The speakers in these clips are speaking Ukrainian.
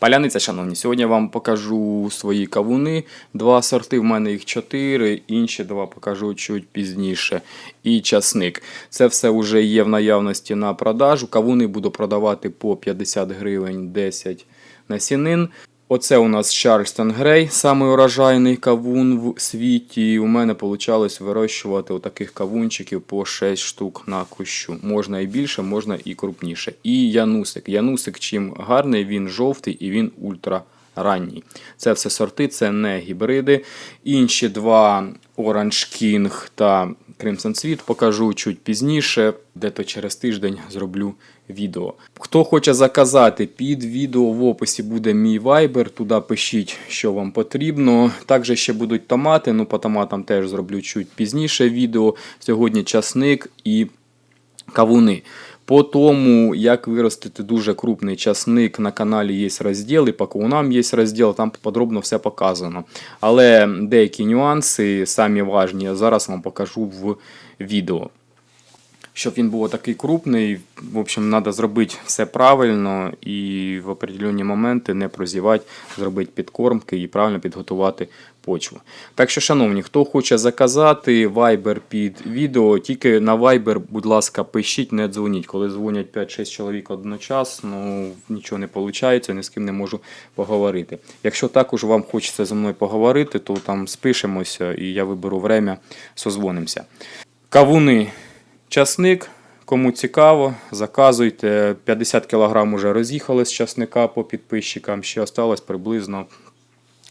Паляниця, шановні, сьогодні я вам покажу свої кавуни. Два сорти, в мене їх чотири, інші два покажу чуть пізніше. І часник. Це все вже є в наявності на продажу. Кавуни буду продавати по 50 гривень 10 насінин. Оце у нас Чарльстон Грей, самий урожайний кавун в світі. У мене вийшло вирощувати отаких кавунчиків по 6 штук на кущу. Можна і більше, можна і крупніше. І янусик. Янусик чим гарний, він жовтий і він ультра ранній. Це все сорти, це не гібриди. Інші два Orange King та Crimson Sweet покажу чуть пізніше, де-то через тиждень зроблю відео. Хто хоче заказати, під відео в описі буде мій Viber, туди пишіть, що вам потрібно. Також ще будуть томати, ну по томатам теж зроблю чуть пізніше відео. Сьогодні часник і кавуни. По тому, як виростити дуже крупний часник, на каналі є розділ, і по кавунам є розділ, там подробно все показано. Але деякі нюанси, самі важні, я зараз вам покажу в відео. Щоб він був такий крупний, в общем, треба зробити все правильно і в определенні моменти не прозівати, зробити підкормки і правильно підготувати почву. Так що, шановні, хто хоче заказати Viber під відео, тільки на Viber, будь ласка, пишіть, не дзвоніть. Коли дзвонять 5-6 чоловік одночасно, нічого не виходить, ні з ким не можу поговорити. Якщо також вам хочеться зі мною поговорити, то там спишемося і я виберу время, созвонимося. Кавуни. Часник, кому цікаво, заказуйте. 50 кг вже роз'їхали з часника по підписчикам. Ще осталось приблизно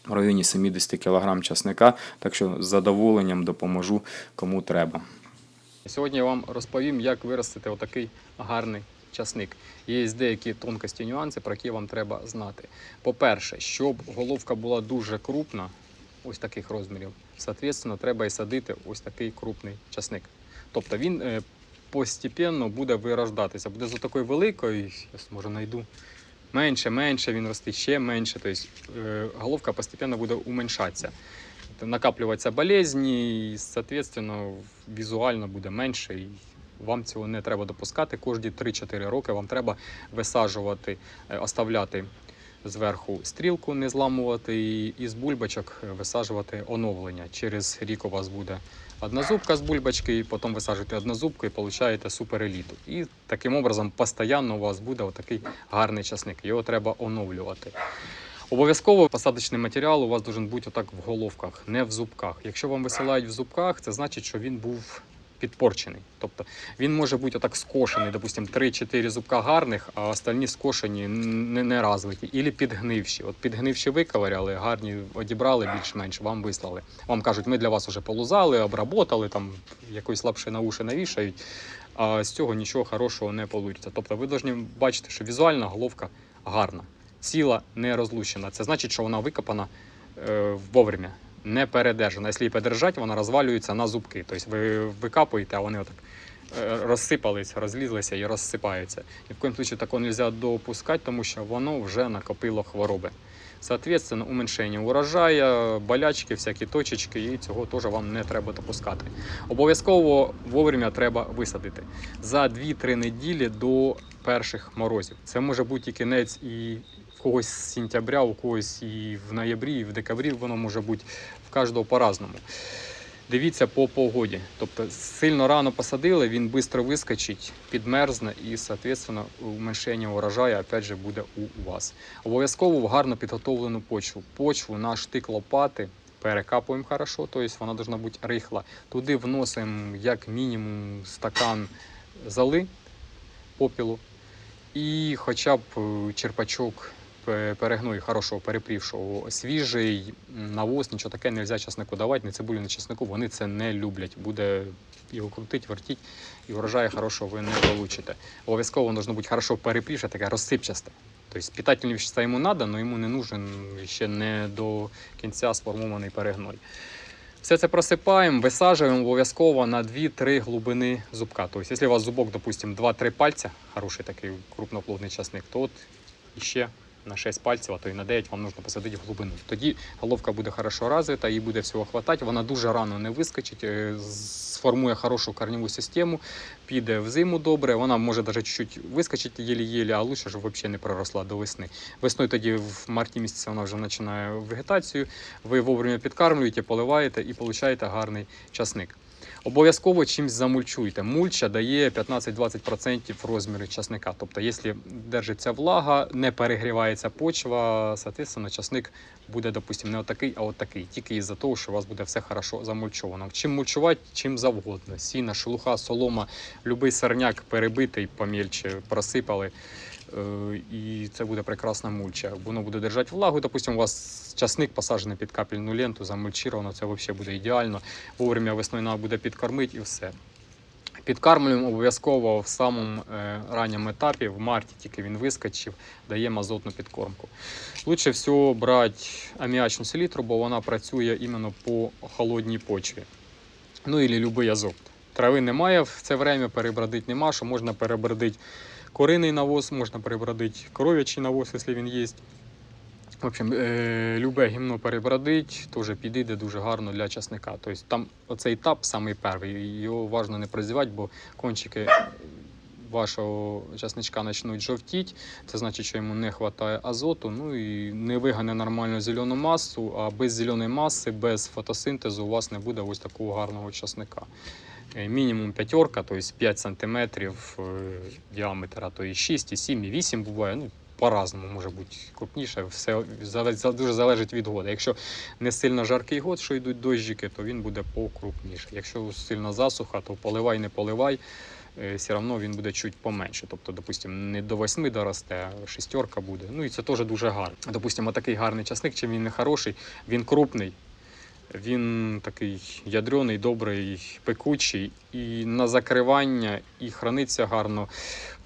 в районі 70 кг часника. Так що з задоволенням допоможу кому треба. Сьогодні я вам розповім, як виростити отакий гарний часник. Є деякі тонкості нюанси, про які вам треба знати. По-перше, щоб головка була дуже крупна, ось таких розмірів, соответственно, треба і садити ось такий крупний часник. Тобто він е, постепенно буде вирождатися. Буде з такою великою, може знайду. Менше, менше він росте, ще менше. Тобто головка постепенно буде уменьшатися. Тобто накаплюватися болезні, і, соответственно, візуально буде менше. І вам цього не треба допускати. Кожні 3-4 роки вам треба висаджувати, е, оставляти зверху стрілку, не зламувати, і, і з бульбочок висаджувати оновлення. Через рік у вас буде однозубка з бульбочки, і потім висаджуєте однозубку і получаєте супереліту. І таким образом постійно у вас буде отакий гарний часник. Його треба оновлювати. Обов'язково посадочний матеріал у вас має бути отак в головках, не в зубках. Якщо вам висилають в зубках, це значить, що він був підпорчений. Тобто він може бути отак скошений, допустим, 3-4 зубка гарних, а остальні скошені не, не розвиті. Ілі підгнивші. От підгнивші виковиряли, гарні одібрали більш-менш, вам вислали. Вам кажуть, ми для вас вже полузали, обработали, там якоїсь лапши на уші навішають, а з цього нічого хорошого не вийде. Тобто ви повинні бачити, що візуальна головка гарна, ціла, не розлущена. Це значить, що вона викопана е, вовремя не передержана. Якщо її подержати, вона розвалюється на зубки. Тобто ви викапуєте, а вони отак е, розсипались, розлізлися і розсипаються. Ні в коїм случае такого не можна допускати, тому що воно вже накопило хвороби. Соответственно, уменьшення урожаю, болячки, всякі точечки, і цього теж вам не треба допускати. Обов'язково вовремя треба висадити за 2-3 неділі до перших морозів. Це може бути і кінець і в когось з сентября, у когось і в ноябрі, і в декабрі воно може бути в кожного по-разному. Дивіться по погоді. Тобто сильно рано посадили, він швидко вискочить, підмерзне і, соответственно, уменьшення урожаю опять же, буде у вас. Обов'язково в гарно підготовлену почву. Почву на штик лопати перекапуємо хорошо, тобто вона повинна бути рихла. Туди вносимо як мінімум стакан золи, попілу і хоча б е, черпачок пе- перегною хорошого перепрівшого. Свіжий навоз, нічого таке не можна часнику давати, ні цибулю, ні часнику, вони це не люблять. Буде його крутить, вертіть, і врожаю хорошого ви не получите. Обов'язково має бути хорошо перепрівше, таке розсипчасте. Тобто питательні вещества йому треба, але йому не нужен ще не до кінця сформований перегной. Все це просипаємо, висаджуємо обов'язково на 2-3 глибини зубка. Тобто, якщо у вас зубок, допустимо, 2-3 пальця, хороший такий крупноплодний часник, то от іще на 6 пальців, а то і на 9 вам потрібно посадити в глибину. Тоді головка буде хорошо розвита, їй буде всього хватати, вона дуже рано не вискочить, е, сформує хорошу корневу систему, піде в зиму добре, вона може навіть чуть-чуть вискочити єлі-єлі, а лучше, щоб взагалі не проросла до весни. Весною тоді в марті місяці вона вже починає вегетацію, ви вовремя підкармлюєте, поливаєте і получаєте гарний часник. Обов'язково чимось замульчуйте. Мульча дає 15-20% розміру часника. Тобто, якщо держиться влага, не перегрівається почва, соответственно, часник буде, допустимо, не отакий, а отакий. Тільки із-за того, що у вас буде все хорошо замульчовано. Чим мульчувати, чим завгодно. Сіна, шелуха, солома, любий сорняк перебитий, помільче просипали. Е, І це буде прекрасна мульча. Воно буде держати влагу. Допустимо, у вас часник посаджений під капельну ленту, замульчировано, це взагалі буде ідеально. Вовремя весною треба буде підкормити і все. Підкармлюємо обов'язково в самому е, ранньому етапі, в марті тільки він вискочив, даємо азотну підкормку. Лучше всього брати аміачну селітру, бо вона працює іменно по холодній почві. Ну і будь-який азот. Трави немає в це время, перебродити нема, що можна перебродити куриний навоз, можна перебродити коров'ячий навоз, якщо він є. В общем, е, любе гімно перебродить, теж підійде дуже гарно для часника. Тобто там оцей етап самий перший, його важливо не прозівати, бо кончики вашого часничка почнуть жовтіти. Це значить, що йому не вистачає азоту, ну і не вигане нормальну зелену масу, а без зеленої маси, без фотосинтезу у вас не буде ось такого гарного часника. Е, Мінімум п'ятерка, тобто 5 см діаметр, а то і 6, і 7, і 8 буває. Ну, по-разному може бути крупніше, все дуже залежить від года. Якщо не сильно жаркий год, що йдуть дощики, то він буде покрупніше. Якщо сильна засуха, то поливай, не поливай, е, все одно він буде чуть поменше. Тобто, допустимо, не до 8 доросте, а шістерка буде. Ну і це теж дуже гарно. Допустимо, такий гарний часник, чим він не хороший, він крупний. Він такий ядрений, добрий, пекучий, і на закривання, і храниться гарно.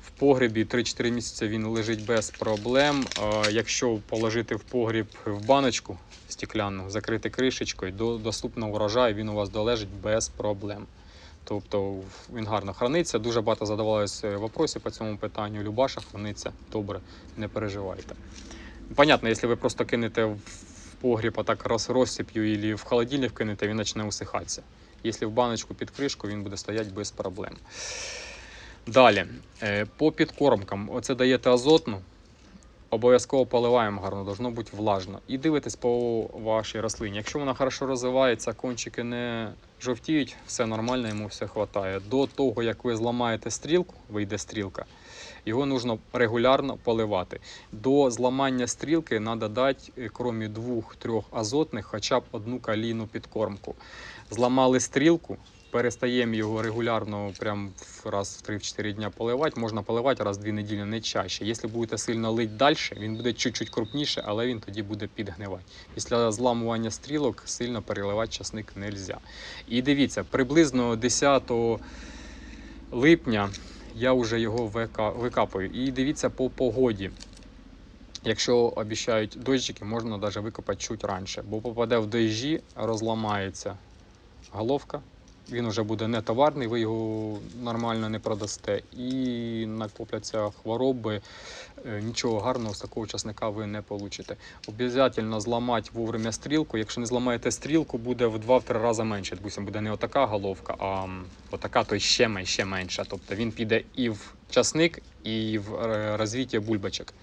В погребі 3-4 місяці він лежить без проблем. Якщо положити в погріб в баночку стекляну, закрити кришечкою, до доступного урожаю він у вас долежить без проблем. Тобто він гарно храниться. Дуже багато задавалося вопросів по цьому питанню. Любаша храниться добре, не переживайте. Понятно, якщо ви просто кинете в погріб а так раз розсип'ю і в холодильник кинете, він почне усихатися. Якщо в баночку під кришку, він буде стояти без проблем. Далі, е, по підкормкам, оце даєте азотну, обов'язково поливаємо гарно, должно бути влажно. І дивитесь по вашій рослині. Якщо вона хорошо розвивається, кончики не жовтіють, все нормально, йому все вистачає. До того, як ви зламаєте стрілку, вийде стрілка, його потрібно регулярно поливати. До зламання стрілки треба дати, е, крім двох-трьох азотних, хоча б одну калійну підкормку. Зламали стрілку, перестаємо його регулярно, прям раз в 3-4 дня поливати. Можна поливати раз в 2 неділі, не чаще. Якщо будете сильно лить далі, він буде чуть-чуть крупніше, але він тоді буде підгнивати. Після зламування стрілок сильно переливати часник не можна. І дивіться, приблизно 10 липня я вже його вика- викапую. І дивіться по погоді. Якщо обіцяють дощики, можна навіть викопати чуть раніше, бо попаде в дощі, розламається головка. Він вже буде не товарний, ви його нормально не продасте. І накопляться хвороби. Е, Нічого гарного з такого часника ви не получите. Обов'язково зламати вовремя стрілку. Якщо не зламаєте стрілку, буде в 2-3 рази менше. Допустим, буде не отака головка, а отака, то ще, мен- ще менша. Тобто він піде і в часник, і в е, розвиття бульбочок.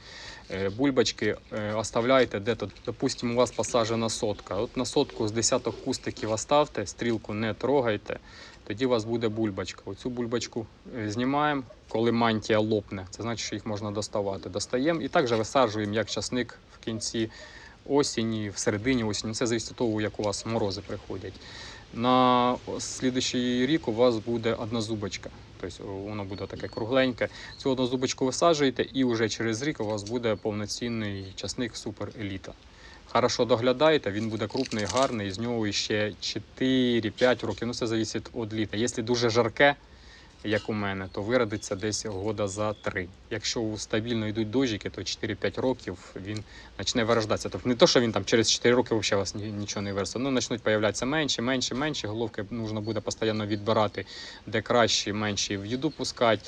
Бульбочки е, оставляйте де-то, допустимо, у вас посаджена сотка. От на сотку з десяток кустиків оставте, стрілку не трогайте, тоді у вас буде бульбочка. Оцю бульбочку е, знімаємо, коли мантія лопне, це значить, що їх можна доставати. Достаємо і також висаджуємо як часник в кінці осені, в середині осені. Це від того, як у вас морози приходять. На слідуючий рік у вас буде одна зубочка. Тобто воно буде таке кругленьке. Цю одну зубочку висаджуєте, і вже через рік у вас буде повноцінний часник супер еліта. Хорошо доглядаєте, він буде крупний, гарний, з нього ще 4-5 років. Ну, це залежить від літа. Якщо дуже жарке, як у мене, то виродиться десь года за 3. Якщо стабільно йдуть дощики, то 4-5 років він почне вирождатися. Тобто не то, що він там через 4 роки взагалі вас нічого не виросте. Ну, почнуть появлятися менше, менше, менше. Головки потрібно буде постійно відбирати, де краще, менше в їду пускати.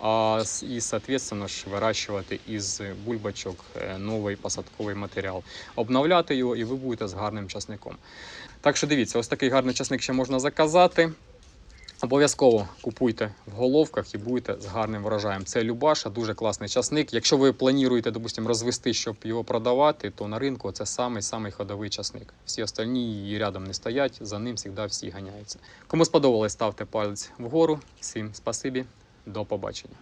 а і, соответственно, ж вирощувати із бульбачок е, новий посадковий матеріал, обновляти його, і ви будете з гарним часником. Так що дивіться, ось такий гарний часник ще можна заказати. Обов'язково купуйте в головках і будете з гарним врожаєм. Це Любаша, дуже класний часник. Якщо ви плануєте, допустимо, розвести, щоб його продавати, то на ринку це самий самий ходовий часник. Всі остальні її рядом не стоять, за ним завжди всі ганяються. Кому сподобалось, ставте палець вгору. Всім спасибі, до побачення.